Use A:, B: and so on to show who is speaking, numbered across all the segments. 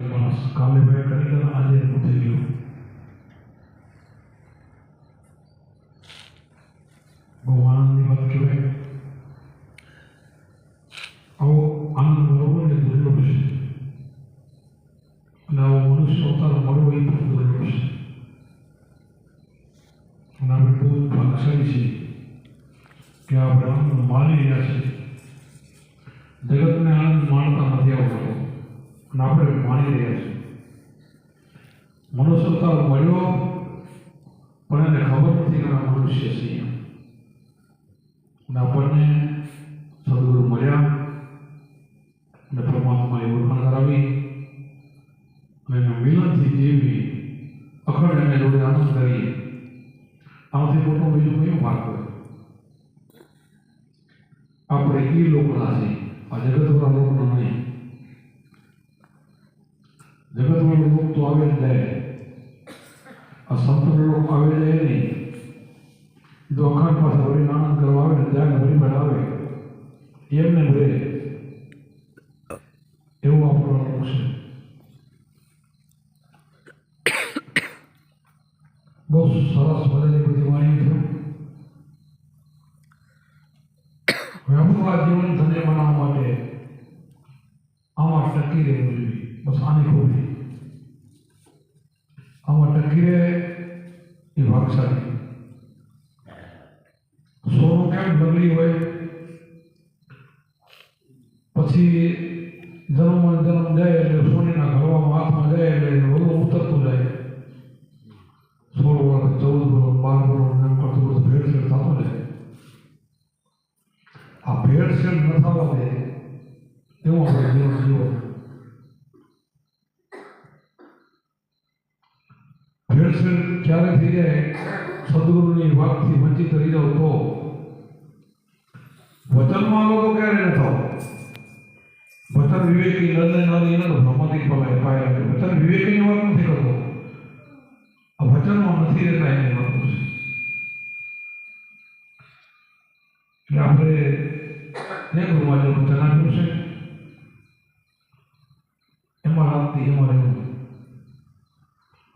A: માણસ કાલે બે કરી આજે થઈ ગયું બહુ આનંદની વાત કહેવાય આવો આનંદ મળવો ને દુર્લભ છે અને આવો મનુષ્ય અવતાર મળવો એ પણ દુર્લભ છે અને આપણે બહુ જ ભાગશાળી છીએ કે આપણે આનંદ માણી રહ્યા છીએ આપણે માણી રહ્યા છીએ મનુષ્ય અવતાર મળ્યો પણ એને ખબર નથી કે આ મનુષ્ય છે અને આપણને સદગુરુ મળ્યા અને પરમાત્માએ ઓળખાણ કરાવી અને એના મિલનથી જેવી અખંડ એને જોડે આનંદ કરીએ આમાંથી મોટો બીજું કયો ભાગ હોય આપણે એ લોકના છે આ જગતવાળા લોકના નહીં જગતવાળો લોક તો આવે જ જાય આ સંતનો લોક આવે જાય નહીં જો અખંડ પાસે વળી આનંદ કરવા આવે ને ત્યાં વળી બનાવે એમને ભરે એવું આપણો અનુભવ છે બહુ સરસ મજાની બધી વાણી છે હવે આપણું આ જીવન ધન્ય બનાવવા માટે આમાં ટકી રહેવું જોઈએ બસ આની ખોટી આમાં ટકી રહે એ ભાગશાળી સોનું કેમ બગડી હોય પછી જન્મ સદગુરુની વાતથી વંચિત રહી જાવ તો વચનમાં લોકો ક્યારે ન થાવ? વચન વિવેકી લડને ન લઈને તો ભ્રમથી પલાય પાયા વચન વિવેકની વાત નથી કરતો. આ વચનમાં નથી રહેતા એની વાત એટલે આપણે જે ગુરુમાં જે વચન આપ્યું છે, એમાં રાખતી એમાં રહેવું.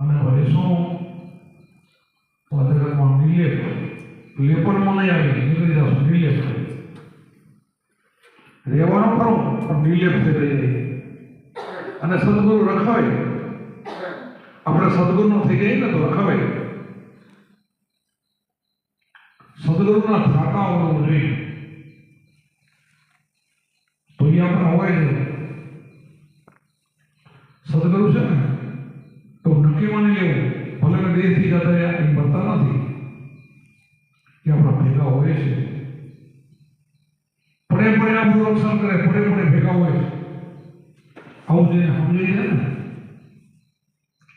A: અને ભલે શું જગતમાં નિર્લેપ લેપનમાં નહીં આવી નીકળી જાવ નિર્લેપ રહેવાનું ખરું પણ નિર્લેપ થઈ જાય અને સદગુરુ રખાવે આપણે સદગુરુનો થઈ જાય ને તો રખાવે સદગુરુના થાતા હોવું જોઈએ તો પણ હોય નહીં સદગુરુ છે ને તો નક્કી માની લેવું રહ્યા એ મળતા નથી. કે આપણા ભેગા હોય છે. પડે પડે આપણું રક્ષણ કરે, પડે પડે ભેગા હોય છે. આવું જે સમજી છે ને,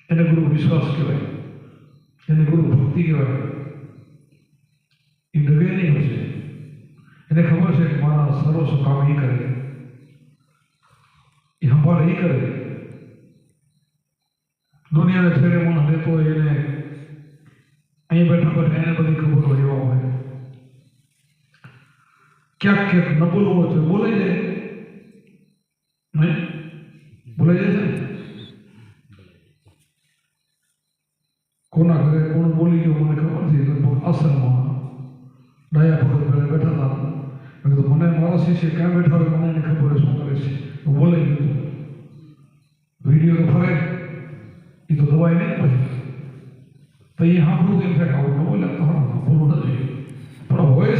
A: એને ગુરુ વિશ્વાસ કહેવાય. એને ગુરુ ભક્તિ કહેવાય. એ ડગે નહીં હશે એને ખબર છે કે મારા સર્વસ્વ કામ એ કરે. એ સંભાળ એ કરે. દુનિયાને ફેરે માણસ લેતો હોય એને અહીં બેઠા બેઠા એને બધી ખબર હોય એવા હોય ક્યાંક ક્યાંક ન બોલવું હોય તો બોલાઈ જાય નહીં બોલાઈ જાય છે ને? કોના ઘરે કોણ બોલી ગયો મને ખબર નથી લગભગ આશ્રમમાં ડાયા ભગત પહેલા બેઠા હતા મેં કીધું મને મારા શિષ્ય ક્યાં બેઠા હોય મને એની ખબર પણ હોય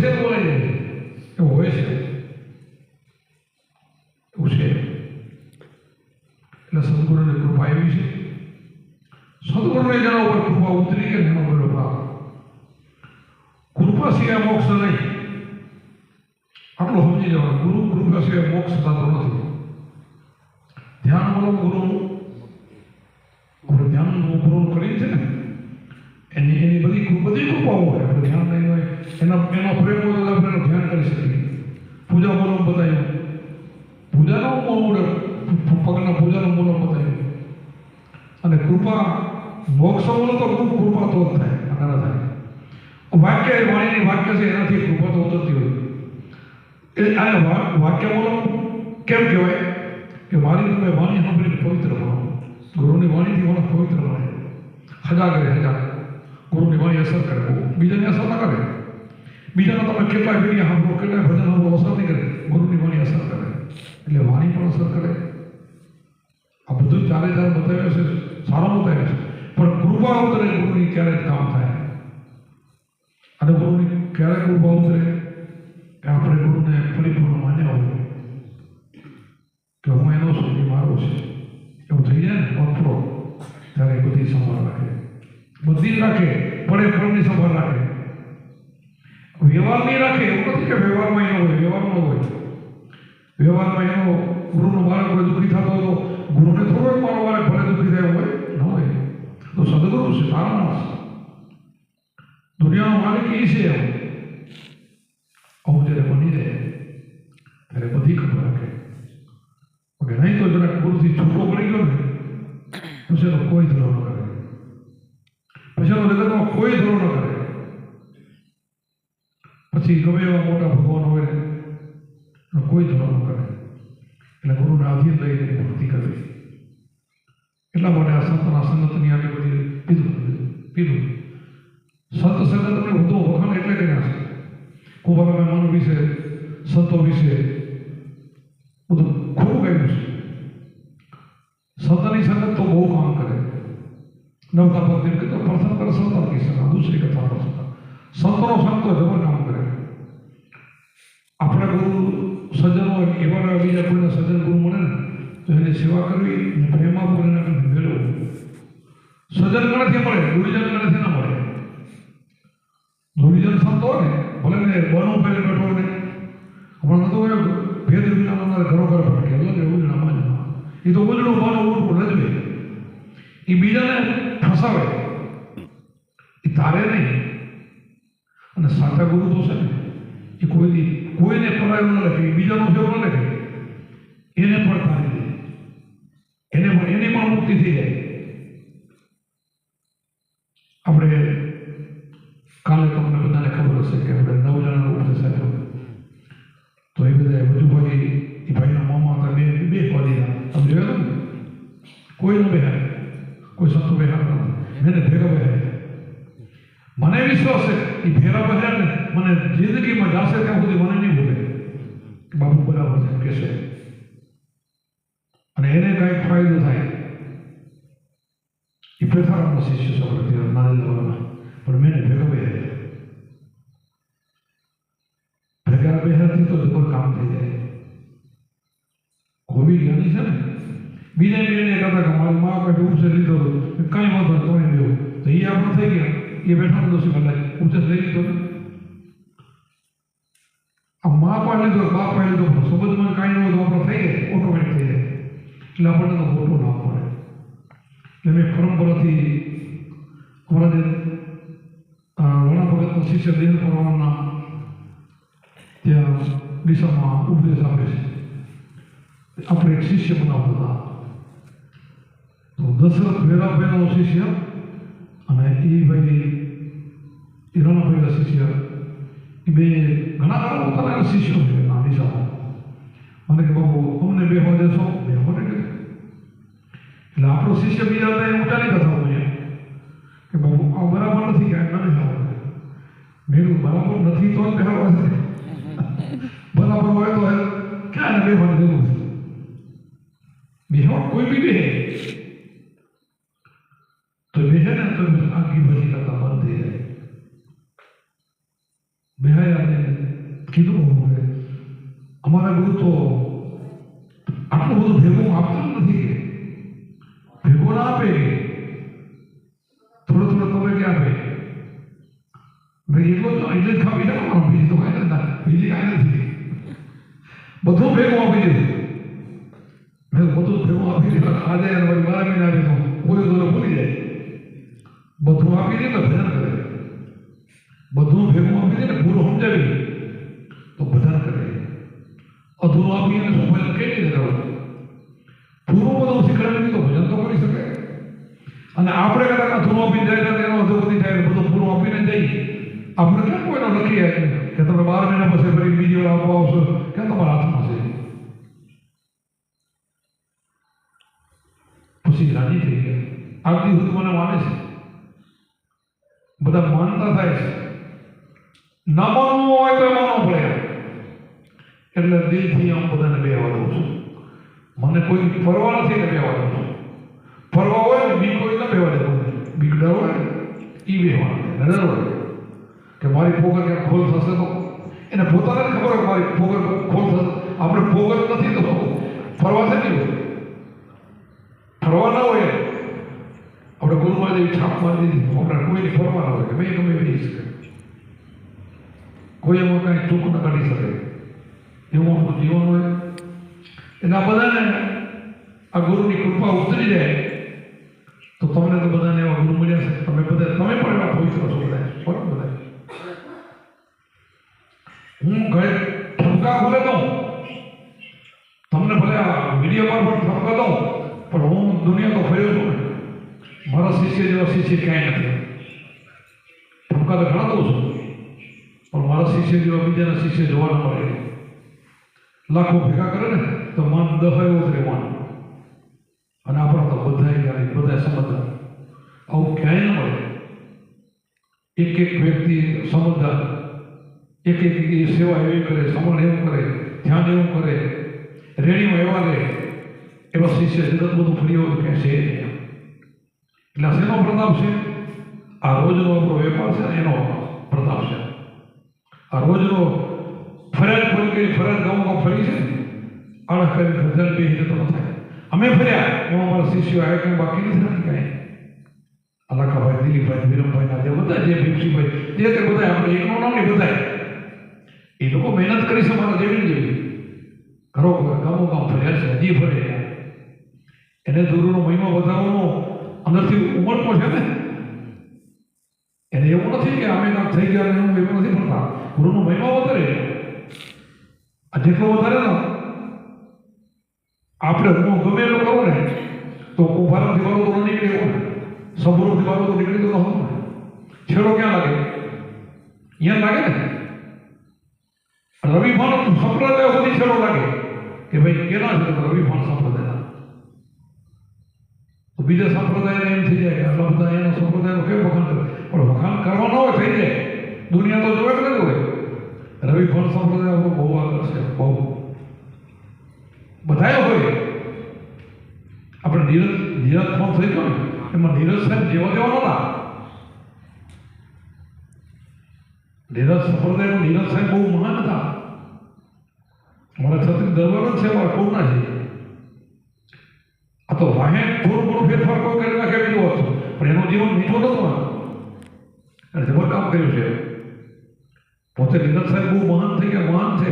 A: સિવાય મોક્ષ નહીં. આટલું સમજી જવાનું. ગુરુ કૃપા સિવાય મોક્ષ થતો નથી. ધ્યાન બોલો ગુરુનું. આપણે ધ્યાન ગુરુ કરી છે ને એની એની બધી બધી કૃપાઓ હોય. આપણે ધ્યાન નહીં હોય. એના એનો પ્રેમ હોય તો આપણે ધ્યાન કરી શકીએ. પૂજા બોલો બતાવ્યું. પૂજાનો મૂળ પગના પૂજાનો મૂળ બતાવ્યું અને કૃપા મોક્ષ બોલો તો ખૂબ કૃપા તો થાય. આના થાય. વાક્ય એ વાણીની વાક્ય છે, એનાથી કૃપા તો ઉતરતી હોય. એ આ વાક્ય બોલો કેમ કહેવાય? કે મારી તમે વાણી સાંભળીને પવિત્ર બનો. હજાર કરે હજા ગુરુની વાણી અસર કરે બહુ. બીજાને અસર ના કરે બીજાના તમે કેટલાય વિડીયો સાંભળો કેટલાય ભજન સાંભળો અસર નહીં કરે ગુરુની વાણી અસર કરે એટલે વાણી પણ અસર કરે આ બધું ચાલે ચાલે બતાવ્યું છે સારું બતાવ્યું છે પણ કૃપા ઉતરે ગુરુની ક્યારે જ કામ થાય અને ગુરુની ક્યારે કૃપા ઉતરે કે આપણે ગુરુને પરિપૂર્ણ માન્યા હોય કે હું એનો છું એ મારો છે એવું થઈ જાય ને કોન્ફ્રો ત્યારે એ બધી સંભાળ રાખે બધી જ રાખે પડે પડની સંભાળ રાખે વ્યવહાર નહીં રાખે એવું નથી કે વ્યવહારમાં એનો હોય વ્યવહારમાં હોય વ્યવહારમાં એનો ગુરુનો બાળક કોઈ દુઃખી થતો હોય તો ગુરુને થોડો જ મારો બાળક ભલે દુઃખી થયો હોય ન હોય તો સદગુરુ છે સારા માણસ દુનિયાનો માલિક એ છે એમ આવું જ્યારે બની જાય ત્યારે બધી ખબર રાખે કે નહીં તો જરાક ગુરુથી છૂટો પડી ગયો ને પછી એનો કોઈ ધરો ન કરે પછી જગતમાં કોઈ ધરો ન કરે. પછી ગમે એવા મોટા ભગવાન હોય કોઈ ધરો ન કરે. એટલે ગુરુને આધીન લઈને ભક્તિ કરવી એટલા માટે આ સંતના સંગતની આટલી બધી પીધું પીધું સંત સંગતને વધુ વખાણ એટલે કર્યા છે. ખૂબ અમે મન વિશે તો એની સેવા કરવી અને પ્રેમા પૂરીને મેળવવું સજ્જન ગણેથી મળે ગુરુજન ગણેથી ના મળે ગુરુજન સંત હોય ને ભલે ને બનો પહેલે બેઠો હોય ને હમણાં નતો હોય ભેદ વિના અમારે ઘરો ઘર ભટકે અલગ એવું જ નામાં એ તો ઉજળું બનો ઉડવું રજવે એ બીજાને ફસાવે એ તારે નહીં અને સાચા ગુરુ તો છે ને એ કોઈ કોઈને પરાયું ન લખે એ બીજાનો ભેગો ન લખે એને પણ તારી દે એને પણ એની પણ મુક્તિ થઈ જાય આપણે કાલે તમને બધાને ખબર હશે કે આપણે નવ જણાનો ઉપદેશ આપ્યો તો એ બધા વજુભાઈ એ ભાઈના મામા હતા બે બે કોલીના તમે જોયા ને કોઈ ન બેહાય કોઈ સત્તુ બેહાર મેં ભેગા બેહાય મને વિશ્વાસ છે એ ભેરા બેહાર ને મને જિંદગીમાં જાશે ત્યાં સુધી મને નહીં ભૂલે કે બાપુ બરાબર છે એમ કહેશે અને એને કાંઈક ફાયદો થાય એ પેથારામનો શિષ્ય છે આપણે ત્યાં નાની લેવાના પણ મેં એને ભેગા બેહાય ભેગા બેહારથી તો જબર કામ થઈ જાય કોઈ જ્ઞાની છે ને બીજા બેને કહેતા કે મારી મા પાસે ઉપસે લીધો હતો કાંઈ વાંધો નહીં તમે દેવું તો એ આપણે થઈ ગયા એ બેઠા દોષી કલાક ઉપસે લઈ લીધો ને આ મા પાસે લીધો બાપ પાસે લીધો પણ સંબંધમાં કાંઈ ન હોય તો આપણે થઈ જાય ઓટોમેટિક થઈ જાય એટલે આપણને તો ખોટું ના પડે એટલે મેં પરંપરાથી અમારા જે વણા ભગતના શિષ્ય દિન પરવાના ત્યાં દિશામાં ઉપદેશ આપે છે. આપણે એક શિષ્ય બનાવતા હતા. તો દશરથ વેરાભાઈનો શિષ્ય અને એ ભાઈ, એ ભાઈના શિષ્ય, એ બે ઘણા ઘણા પોતાના શિષ્યો છે આ દિશામાં. મને કે બાબુ અમને બે હોવા દેશો બે મને કે એટલે આપણો શિષ્ય બીજા હતા એ ઊંચાની કથા હોય કે બાબુ આ બરાબર નથી કે આ નથી આવડે મેં કીધું બરાબર નથી તો જ બેહવા છે બરાબર હોય તો એ ક્યાં બેહવાની જરૂર છે બેહવા કોઈ બી બેહે તો બેહે ને તો આગી બધી કરતા બંધ થઈ જાય બેહાય આપણે કીધું હોવું કે ప్రభుత్వం అప్పులు భీము అప్పులు भिगोना पे थोड़ा थोड़ा कमर क्या पे मैं ये को तो इंग्लिश का भी ना करो बिजली तो कहना था बिजली का ना थी बधो भेगो अभी दे मैं बधो भेगो अभी दे आ जाए ना बारह महीना भी तो कोई दोनों बोली करे અધૂરું અને ભગવાન કઈ રીતે કરવું પૂરું બધું શીખવાડી તો ભજન તો કરી શકે. અને આપણે કદાચ અધૂરું આપીને જાય તો એનો અધોગતિ થાય એટલે બધું પૂરું આપીને જઈએ આપણે કેમ કોઈનો લખીએ કે તમે બાર મહિના પછી ફરી બીજી વાર આપવા આવશો, કે તમારા હાથમાં છે? પછી રાજી થઈ ગયા. આગલી સુધી મને માને છે. બધા માનતા થાય છે. ન માનવું હોય તો માનવું પડે. એટલે દિલથી આમ બધાને બેહવા દઉં છું. મને કોઈ ફરવા નથી ને બેવા દઉં છું. ફરવા હોય ને બી કોઈ ન બેવા દેતું બીગડા હોય એ બેવા નજર હોય કે મારી ફોગર ક્યાં ખોલ થશે તો. એને પોતાને ખબર હોય મારી ફોગર ખોલ થશે. આપણે ફોગર નથી તો ફરવા થતી નહીં ફરવા ના હોય આપણે ગુરુમાં જેવી છાપ મારી દીધી. આપણે કોઈને ફરવા ના હોય કે મેં ગમે એવી શકે કોઈ એમાં કાંઈ ચૂક ન કાઢી શકે. જીવન હોય એટલે આ બધાને આ ગુરુની કૃપા ઉતરી જાય તો તમને તો બધાને એવા ગુરુ મળ્યા છે તમે બધા તમે પણ એવા પવિત્ર છો બધા બરાબર બધા હું ઘરે ઠપકા ખોલે દઉં તમને ભલે આ વિડીયો મારફત ઠપકા દઉં પણ હું દુનિયા તો ફર્યો છું ને મારા શિષ્ય જેવા શિષ્ય ક્યાંય નથી ઠપકા તો ઘણા દઉં છું પણ મારા શિષ્ય જેવા બીજાના શિષ્ય જોવા ન મળે લાખો ભેગા કરે ને, તો મન દહાયો જ રહેવાનું અને આપણા તો બધાય જાણે બધા સમજદાર. આવું ક્યાંય ન મળે. એક એક વ્યક્તિ સમજદાર, એક એક સેવા એવી કરે સમણ એવું કરે, ધ્યાન એવું કરે, રેણીમાં એવા રહે, એવા શિષ્ય જગત બધું ફરી એવું ક્યાંય છે એટલે શેનો પ્રતાપ છે? આ રોજનો આપણો વેપાર છે ને એનો પ્રતાપ છે. આ રોજનો ફરજ પૂરી કરી ફરજ ગામ ગામ ફરી છે આળસ કરી ફરજ બે ન થાય. અમે ફર્યા. એમાં મારા શિષ્યો આવ્યા કે બાકી નથી નથી કાંઈ. અલાકાભાઈ, દિલીપભાઈ વિરમભાઈ ના જે બધા જે ભીમસિંહભાઈ, જે તે બધા આપણે એકનું નામ નહીં બધા એ લોકો મહેનત કરી છે મારા જેવી જેવી ઘરો ગામો ગામ ફર્યા છે, હજી ફરે એને દૂરનો મહિમા વધારવાનો અંદરથી ઉમળતો છે ને. એને એવું નથી કે અમે કામ થઈ ગયા એવું નથી ભણતા ગુરુનો મહિમા વધારે આ જેટલો વધારે ને. આપણે હું ગમે એટલું કરું ને, તો કુંભારથી વાળો તો નીકળી એવું સંભળોથી વાળો તો નીકળી તો ન છેડો ક્યાં લાગે? અહીંયા લાગે ને? રવિભાન સંપ્રદાય સુધી છેડો લાગે કે ભાઈ કેના છે રવિ ભાન સંપ્રદાય? તો બીજા સંપ્રદાયને એમ થઈ જાય કે આટલા બધા એના સંપ્રદાયનો કેમ વખાણ કરે? પણ વખાણ કરવાનો હોય થઈ જાય. દુનિયા તો જોવે કે નહીં હોય. રવિભાન સંપ્રદાય આપણો બહુ આગળ છે, બહુ. બધાએ હોય. આપણે નીરજ નીરજ ફોન થઈ ગયો ને, એમાં નીરજ સાહેબ જેવા જેવા હતા નીરજ સંપ્રદાયનો નીરજ સાહેબ બહુ મહાન હતા. મારા છત્રી દરબાર છે મારા કોરના છે. આ તો વાહે થોડું મોટું ફેરફાર કોઈ કરી નાખે બીજું હતું પણ એનું જીવન મીઠું નતું અને જબર કામ કર્યું છે. પોતે નીરજ સાહેબ બહુ મહાન થઈ ગયા મહાન છે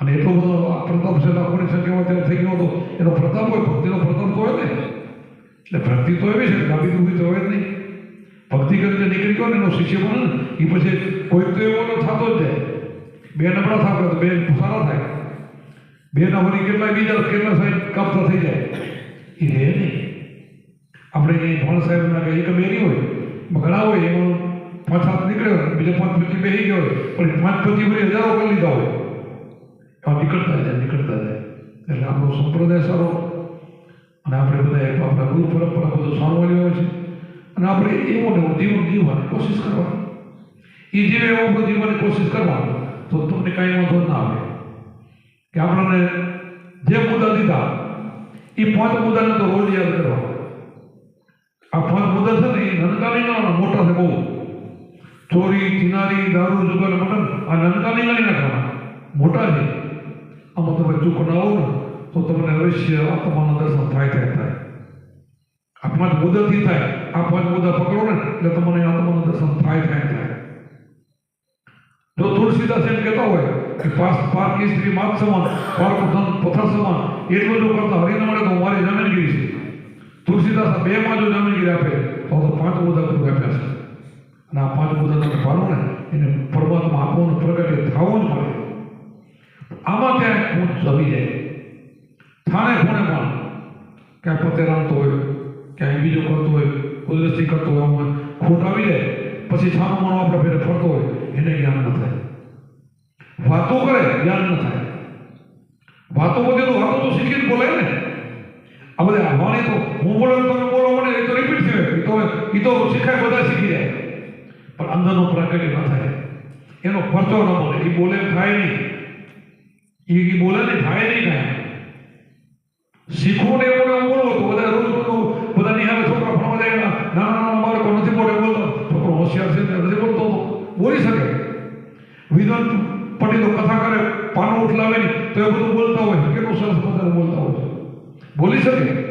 A: અને એટલો બધો આ પ્રતાપ છે લાખોની સંખ્યામાં ત્યારે થઈ ગયો હતો એનો પ્રતાપ હોય ભક્તિનો પ્રતાપ તો હોય ને એટલે ભક્તિ તો એવી છે કે ગાભી દુભી તો હોય જ નહીં ભક્તિ કરીને નીકળી ગયો ને એનો શિષ્ય બને ને એ પછી કોઈ તો એવો તો થતો જ જાય બે નબળા થાય તો બે સારા થાય બે ના વળી કેટલા બીજા કેટલા સાહેબ કાપતા થઈ જાય એ રહે નહીં આપણે અહીં ભણ સાહેબ ના એક બેરી હોય ઘણા હોય એમાં પાંચ હાથ નીકળ્યો બીજા પાંચ પચી બેસી ગયો પણ પાંચ પચી વળી હજારો કરી લીધા હોય. એવા નીકળતા જાય નીકળતા જાય. એટલે આપણો સંપ્રદાય સારો. અને આપણે બધા એક આપણા ગુરુ પરંપરા બધું સાંભળી હોય છે. અને આપણે એવું ને જીવન જીવવાની કોશિશ કરવાની. એ જીવે એવો બધું જીવવાની કોશિશ કરવાની, તો તમને કાંઈ વાંધો ના આવે. કે આપણને જે મુદ્દા દીધા એ પાંચ મુદ્દાને તો રોજ યાદ કરવા આ પાંચ મુદ્દા છે ને એ નનકા નહીં ગણવાના મોટા છે બહુ. ચોરી ચિનારી દારૂ જુગાર મટન આ નનકા નહીં ગણી નાખવાના મોટા છે આમાં તમે ચૂક ના આવો ને તો તમને અવશ્ય આત્માનું દર્શન થાય થાય થાય આ પાંચ મુદ્દાથી થાય આ પાંચ મુદ્દા પકડો ને એટલે તમને આત્માનું દર્શન થાય થાય થાય જો તુલસીદાસ એમ કહેતા હોય કે પાસ પાર કી સ્ત્રી માત સમાન પાર ધન પથ્થર સમાન એટલું જો કરતા હરીને મળે તો મારી જમીનગીરી છે તુલસીદાસ આ બે માં જો જમીનગીરી આપે તો તો પાંચ મુદ્દા બધું આપ્યા છે અને આ પાંચ તમે પાડો ને એને પરમાત્મા આપવાનું પ્રગટ થવું જ પડે. આમાં ક્યાંક હું જમી જાય. થાણે ખૂણે પણ. ક્યાંય પોતે રાંધતો હોય, ક્યાંય બીજો કરતો હોય કુદરતી કરતો હોય, આમાં ખોટ આવી જાય. પછી છાનો માનો આપણે ફેરે ફરતો હોય, એને જ્ઞાન ન થાય. વાતો કરે, જ્ઞાન ન થાય. વાતો બધે તો વાતો તો શીખીને બોલાય ને. આ બધા વાણી તો હું બોલો તમે બોલો મને, એ તો રિપીટ થયો એ તો એ તો શીખાય, બધા શીખી જાય. બંધનો પ્રગટ ન થાય એનો પરચો ન બોલે એ બોલે એમ થાય નહીં એ ઈ બોલે ને થાય નહીં કાંઈ શીખવું ને એવું ને એવું બોલવું તો બધા રોજ બધું બધા નિહાળે છોકરા ભણવા જાય એના નાના નાના બાળકો નથી બોલે બોલતો છોકરો હોશિયાર છે ને નથી બોલતો તો બોલી શકે વિદ્વાન પંડિતો કથા કરે પાનો ઉઠલાવે નહીં તો એ બધું બોલતા હોય કેટલું સરસ બધા બોલતા હોય છે બોલી શકે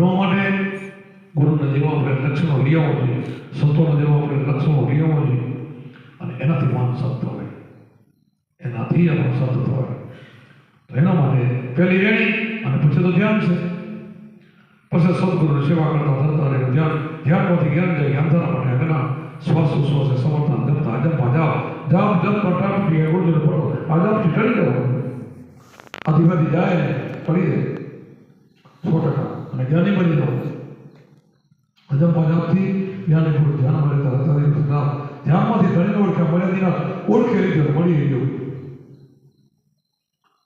A: બનવા માટે ગુરુના જેવા આપણે લક્ષણો લઈ આવવા જોઈએ સંતોના જેવા આપણે લક્ષણો લઈ જોઈએ અને એનાથી માન સંત હોય. એનાથી આપણો સંત થવાય તો એના માટે પહેલી રેણી અને પછી તો ધ્યાન છે. પછી સદગુરુની સેવા કરતા થતા રહે ધ્યાન, ધ્યાનમાંથી જ્ઞાન જાય, જ્ઞાન થવા માટે એના શ્વાસ ઉશ્વાસે સમર્થન જપતા અજપમાં જાઓ જાઓ જપ કરતા પીએ ગુરુજન પડો અજપથી ચડી જાઓ આદિવાદી જાય, પડી જાય. સો ટકા. અને જ્ઞાની બની જાઓ અજપમાં જાપથી જ્ઞાની પુરુષ ધ્યાનમાં રહેતા રહેતા રહેતા ધ્યાનમાંથી ધણીને ઓળખ્યા મર્યાદિના ઓળખે રીતે મળી ગયું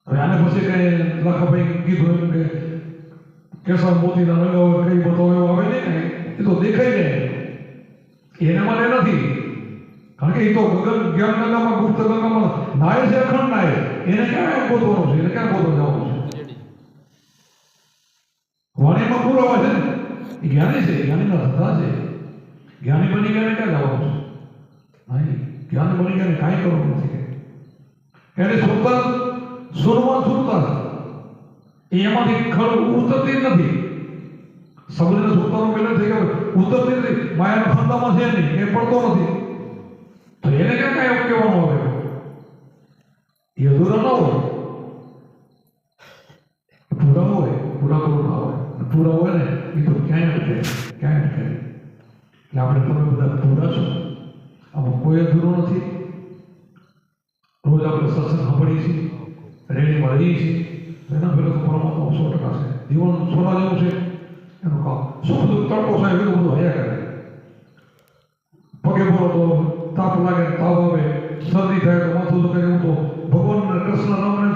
A: હવે આને પછી કઈ લાખાભાઈ કીધું એમ કે કેસર મોતીના રંગાવો કઈ બધો એવો આવે નહીં ને એ તો દેખાઈ જાય એને માટે નથી કારણ કે એ તો ગગન જ્ઞાન ગંગામાં ગુપ્ત ગંગામાં નાય છે અખંડ નાય એને ક્યાં ગોતવાનું છે એને ક્યાં ગોતવા વાણીમાં પુરાવા છે ને એ જ્ઞાની છે જ્ઞાનીનો ધંધા છે જ્ઞાની બની ગયા ક્યાં જવાનું છે નહીં જ્ઞાન બની ગયા કાંઈ કરવાનું નથી એને સુરતા સુરમાં સુરતા એમાંથી ખરું ઉતરતી નથી સમુદ્ર સુરતાનો પેલા થઈ ગયો ઉતરતી નથી માયાના ફંદામાં છે નહીં એ પડતો નથી તો એને કેમ કાંઈ કહેવાનું આવે એ અધૂરા ન હોય પૂરા હોય પૂરા પૂરું ના હોય અને પૂરા હોય ને એ તો ક્યાંય અટકે ક્યાંય અટકે નહીં. એટલે આપણે તમે બધા પૂરા છો આમાં કોઈ અધૂરો નથી રોજ આપણે સત્સંગ સાંભળીએ છીએ રેડીમાં રહીએ છીએ એના પેલા તો પરમાત્મા સો ટકા છે જીવન સોના જેવું છે એનું કામ સુખ દુઃખ તડકો સાહેબ એવું બધું હયા કરે પગે બોલો તો તાપ લાગે તાવ આવે શરદી થાય તો માથું દુખે એવું તો ભગવાન કૃષ્ણ નામને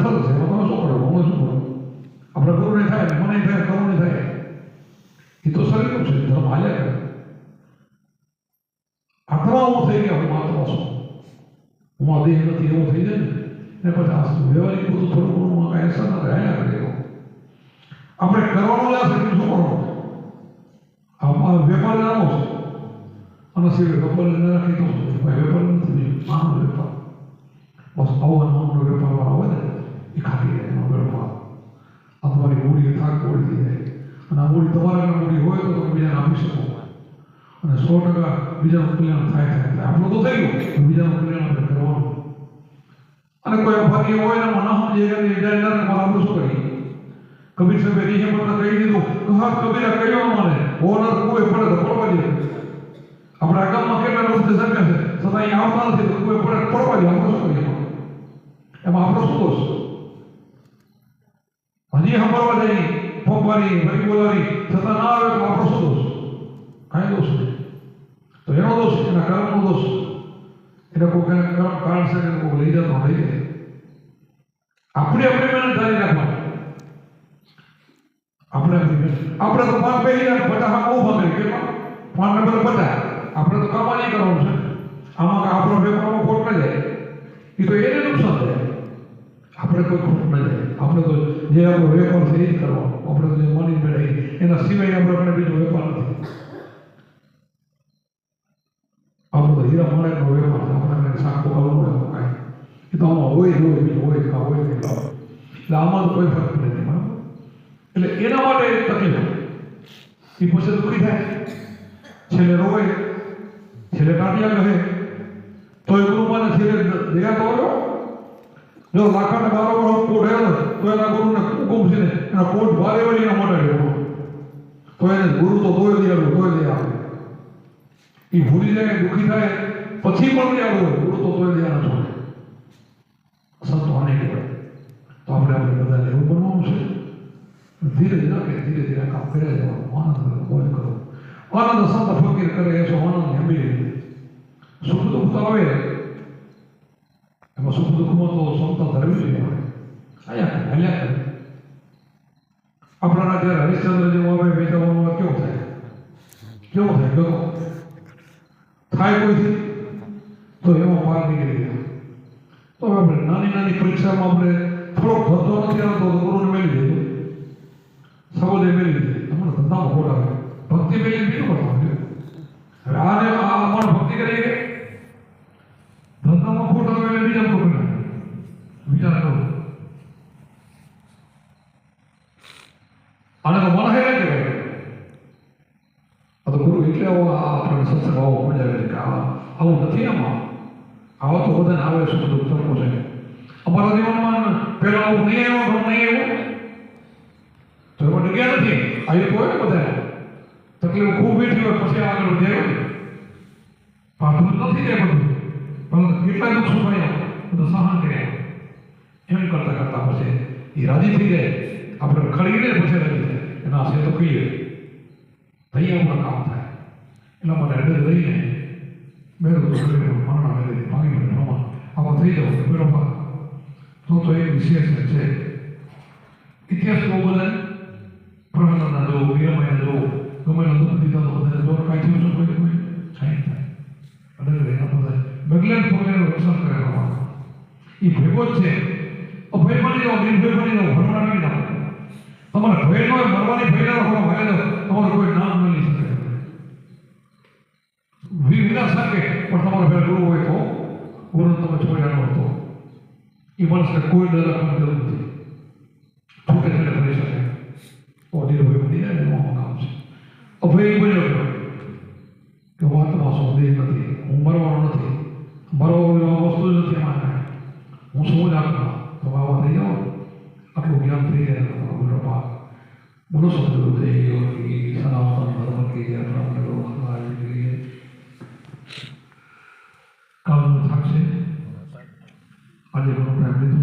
A: આપણે ગુરુને થાય મને થાય કરુને થાય એ તો શરીરનું છે ધર્મ હાલ્યા કરે આત્મા હું થઈ ગયા હું આત્મા છું હું આ દેહ નથી એવું થઈ જાય ને પછી આ વ્યવહારિક બધું થોડું ઘણું કાંઈ અસર ના રહ્યા કરે એવું આપણે કરવાનું લાગે છે શું કરવાનું આ વેપાર નાનો છે અને સિવાય વેપાર ન રાખી તો શું? ભાઈ વેપાર નથી આનો વેપાર બસ આવો નામનો વેપાર વાળો હોય ને એ ખાટી જાય એનો વેપાર આ તમારી મૂડી થાક પડી જાય. અને આ મૂડી તમારા મૂડી હોય તો તમે બીજાને આપી શકો. અને સો ટકા બીજાનું કલ્યાણ થાય થાય આપણું તો થઈ ગયું બીજાનું કલ્યાણ આપણે કરવાનું. અને કોઈ અભાગી હોય ને મને સમજે કે ડિઝાઇનર ને મારે આપણે શું કરીએ કબીર સાહેબે રીહે મને કહી દીધું કે હા, કબીરા કહ્યો મને ઓનર કોઈ પડે પડવા દે. આપણા ગામમાં કેટલા લોકો છે છે? છતાં કોઈ પડે પડવા દે. આપણે એમાં? આપણો શું હજી સાંભળવા જઈએ પંપારી ફરી બોલાવી, છતાં ના આવે તો આપણો શું દોષ? કાંઈ દોષ નહીં. તો એનો દોષ, એના કર્મનો દોષ. એને કોઈ એના કર્મ કારણ છે કે કોઈ લઈ જતો લઈ જાય આપણે આપણે મહેનત ધારી નાખવાની આપણે આપણી આપણે તો પાંચ પહેલી વાર બધા હા બહુ ભાગે, કે પાંચ નંબર બધા આપણે તો કમાણી કરવાનું છે. આમાં આપણો વેપારમાં ખોટ ના જાય? એ તો એને નુકસાન થાય. આપણે કોઈ ખોટ ન જાય આપણે તો જે આપણો વેપાર છે એ જ કરવાનો આપણે તો જે મની મેળવી એના સિવાય આપણે આપણે બીજો વેપાર નથી આપણો તો હીરા મોડાનો વેપાર છે આપણે કંઈ શાક પકાવવું હોય કાંઈ એ તો આમાં હોય જ હોય બીજું હોય જ કાં હોય જ નહીં કાં. એટલે આમાં તો કોઈ ફરક પડે નહીં બરાબર એટલે એના માટે તકલીફ એ પછી દુઃખી થાય છેલ્લે રોવે છેલ્લે કાઢ્યા કહે તો એ ગુરુમાને છેલ્લે દયા તો આવ્યો જો લાખાને બારો બારો કોટ ને, તો એના ગુરુને હુકુમ છે? ને એના કોટ ભારે વળી એના મોઢે લેવો ગુરુ તો તોય દે આવ્યો તોય દે આવે એ ભૂલી જાય દુઃખી થાય પછી પણ દે આવ્યો ગુરુ તો તોય દે આવે છોડે સંતો આને કહેવાય. તો આપણે આપણે બધા લેવું બનવાનું છે. ધીરે ધીરે કે ધીરે ધીરે કામ કરે જવાનું. આનંદ કરો મોજ કરો. આનંદ સંત ફકીર કરે એસો આનંદ ગંભીર સુખ દુઃખ તો આવે. એમાં સુખ દુઃખમાં તો ક્ષમતા ધરવી જોઈએ આયા હાલ્યા કરે આપણા મહારાજ જ્યારે હરિશ્ચંદ્ર જેવો આવે વેચાવાનો કેવો થાય કેવું થાય કહો થાય કોઈથી તો એમાં પાર નીકળી ગયા તો આપણે નાની નાની પરીક્ષામાં આપણે થોડોક ધંધો નથી આવતો તો ગુરુને મેળવી દીધું સબોદે મેળવી દીધી તમને ધંધામાં ખોટ આવે ભક્તિ મેળવી બીજું કરતા હવે આને આ અમારે ભક્તિ કરી કે ધંધામાં ખોટ આવે એટલે બીજા ખોટ ના વિચાર કરો આને તો મને હેરાન કહેવાય આ તો ગુરુ એટલે આવો આ આપણે સત્સંગ આવો આવે નથી આમાં? આવો તો બધાને આવે છે, બધું સરખું છે અમારા જીવનમાં પેલા આવું નહીં આવ્યો ભ્રમ નહીં આવ્યો? તો એમાં નથી. આવી કોઈ બધા તકલીફ ખૂબ બેઠી હોય, પછી આગળ વધ્યા પાછું નથી જાય બધું. પરંતુ કેટલા દુઃખ સુખાયા બધું સહન કર્યા. એમ કરતા કરતા પછી એ રાજી થઈ જાય. આપણે ખડીને પછી રાજી થાય. એના છે તો કહીએ ભાઈ આપણા કામ થાય. நம்ம ரெண்டு வெளியில மேலும் மரணம் அது வாங்கி பண்ணுறோமா அவன் செய்த ரொம்ப சொந்த விசேஷம் வச்சு ಇತಿಹಾಸ ಹೋಗೋದ್ರೆ ಪ್ರಮಾಣನದು ವೀರಮಯದು ಗಮನದು ಪ್ರತಿದೊಂದು ಬಂದದ್ದು ಅವ್ರ ಕಾಯ್ತು ಸ್ವಲ್ಪ ಸಾಯ್ತಾ ಅದರಲ್ಲಿ ಏನಾಗ್ತದೆ ಬೆಗ್ಲೆಂಡ್ ಹೋಗಿರೋ ಸಂಸ್ಕಾರ ಈ ಭಯಗೋಚ್ಚೆ ಭಯ ಮಾಡಿದ ನೀನು ಭಯ ಮಾಡಿದ ಹೊರ ಮಾಡಿ ನಾವು ನಮ್ಮನ್ನು ಭಯ ಮಾಡಿ ಮರವಾಗಿ ಭಯ ಹೋಗೋ ಭಯ ಅವರು ನಾವು и Иванска кој да да компилирате. Тук е да пречате. Оди да бъде не е много камси. А бъде и бъде. Кавата ма сонде на ти. Умър върна на ти. Умър върна на върна на ти. Мусуму някаква. Това върна я. Ако огням ти е на върна па. Мунусът да бъде и сана върна на върна на върна на върна на върна